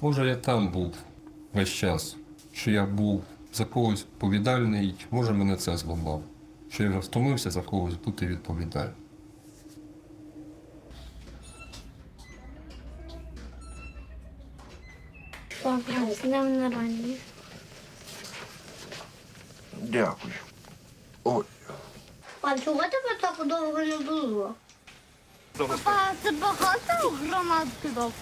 Може, я там був весь час, що я був за когось відповідальний, може мене це зламав. Що я вже втомився за когось бути відповідальним. З днем народження. Дякую. Ой. А чого тебе так довго не було? Папа, це багато гранат кидав?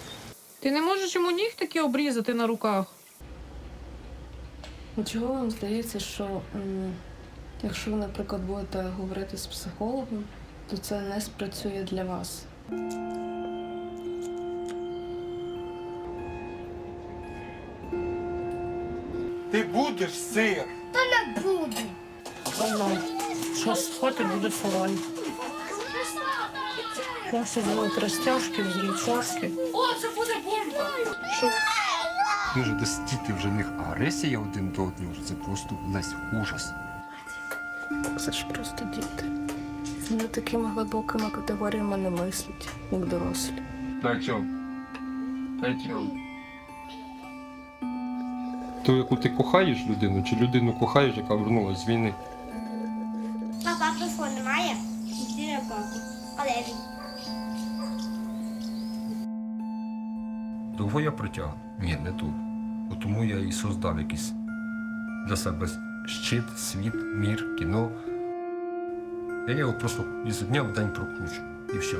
Ти не можеш йому нігтики обрізати на руках. Чого вам здається, що якщо ви, наприклад, будете говорити з психологом, то це не спрацює для вас? Ти будеш сир. Та Не буду. Щас схвати буде фораль. Я сиділа розтяжки, зрічашки. Може, десь діти вже в них агресія один до одного, це просто весь ужас. Це ж просто діти. Вони такими глибокими категоріями не мислять, як дорослі. Дай чого? Дай чого? Ту, яку ти кохаєш людину, чи людину кохаєш, яка вернулася з війни? Папа, телефон немає? Де папа? Але він. Довго я притягну? Ні, не. От Тому я і создав якийсь для себе щит, світ, мір, кіно. Я його просто із дня в день прокручу. І все.